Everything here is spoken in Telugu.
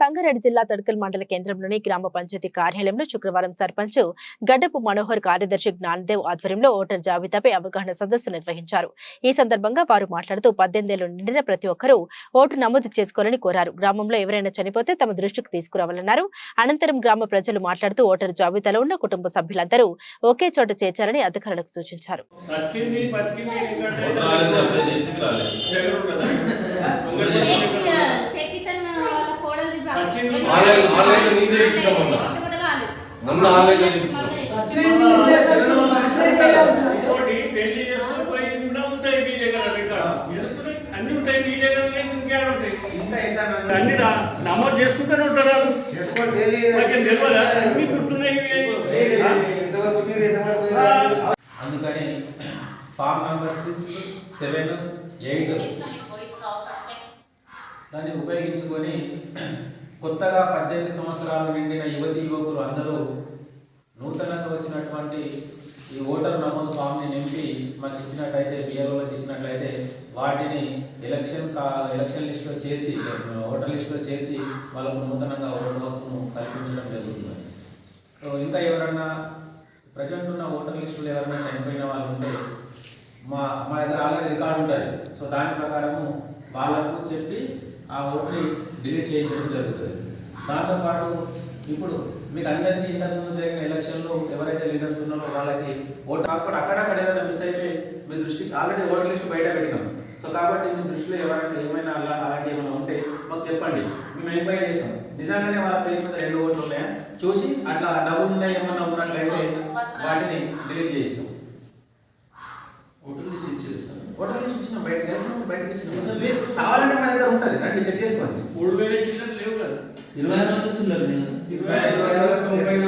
సంగారెడ్డి జిల్లా తడకల్ మండల కేంద్రంలోని గ్రామ పంచాయతీ కార్యాలయంలో శుక్రవారం సర్పంచ్ గడ్డపు మనోహర్ కార్యదర్శి జ్ఞానదేవ్ ఆధ్వర్యంలో ఓటర్ జాబితాపై అవగాహన సదస్సు నిర్వహించారు. ఈ సందర్భంగా వారు మాట్లాడుతూ పద్దెనిమిదేళ్ళు నిండిన ప్రతి ఒక్కరూ ఓటు నమోదు చేసుకోవాలని కోరారు. గ్రామంలో ఎవరైనా చనిపోతే తమ దృష్టికి తీసుకురావాలన్నారు. అనంతరం గ్రామ ప్రజలు మాట్లాడుతూ ఓటర్ జాబితాలో ఉన్న కుటుంబ సభ్యులందరూ ఒకే చోట చేర్చాలని అధికారులకు సూచించారు. ఇంకోటి పెళ్ళి చేసుకొని పోయింది కూడా ఉంటాయి మీ దగ్గర రికార్డు. ఎందుకంటే అన్ని నమోదు చేసుకుంటూనే ఉంటారు మాకేం తెలియదా? అన్ని గుర్తున్నాయి ఇవి. ఆ? అందుకని form number six seven eight దాన్ని ఉపయోగించుకొని కొత్తగా పద్దెనిమిది సంవత్సరాలు నిండిన యువతి యువకులు అందరూ నూతనంగా వచ్చినటువంటి ఈ ఓటర్ నమోదు ఫామ్ని నింపి మనకి ఇచ్చినట్టయితే బిఎల్ఓకి ఇచ్చినట్లయితే వాటిని ఎలక్షన్ కా ఎలక్షన్ లిస్టులో చేర్చి ఓటర్ లిస్టులో చేర్చి వాళ్ళకు నూతనంగా ఓటర్ హక్కును కల్పించడం జరుగుతుంది. సో ఇంకా ఎవరన్నా ప్రజెంట్ ఉన్న ఓటర్ లిస్టులో ఎవరైనా చనిపోయిన వాళ్ళు ఉంటే మా మా దగ్గర ఆల్రెడీ రికార్డు ఉంటుంది. సో దాని ప్రకారము వాళ్ళకు చెప్పి ఆ ఓట్ని డిలీట్ చేయించడం జరుగుతుంది. దాంతోపాటు ఇప్పుడు మీకు అందరికీ ఇంతకుముందు జరిగిన ఎలక్షన్లో ఎవరైతే లీడర్స్ ఉన్నారో వాళ్ళకి ఓటు కాకపోతే అక్కడక్కడ ఏదైనా మిస్ అయితే మీ దృష్టికి ఆల్రెడీ ఓటర్ లిస్ట్ బయట పెట్టినాం. సో కాబట్టి మీ దృష్టిలో ఎవరైనా ఏమైనా అలా అలాంటి ఏమైనా ఉంటే మాకు చెప్పండి. మేము ఎంక్వైరీ చేస్తాం. నిజంగానే వాళ్ళ పేరు మీద రెండు ఓట్లు ఉన్నాయా? చూసి అట్లా డబ్బులు ఉన్నాయి ఏమన్నా ఉన్నట్లయితే వాటిని డిలీట్ చేయిస్తాం ఓటర్ లిస్ట్ ఇచ్చేస్తాను. ఓటర్ లిస్ట్ ఇచ్చిన బయటకి వచ్చిన బయటకి ఇచ్చిన కావాలంటే మన దగ్గర ఉంటుంది రండి చెక్ చేసుకోండి. మూడు వేలు ఇచ్చినట్టు లేవు కదా. ఇరవై ఆరు వందలు వచ్చిందండి ఇరవై ఐదు వందలు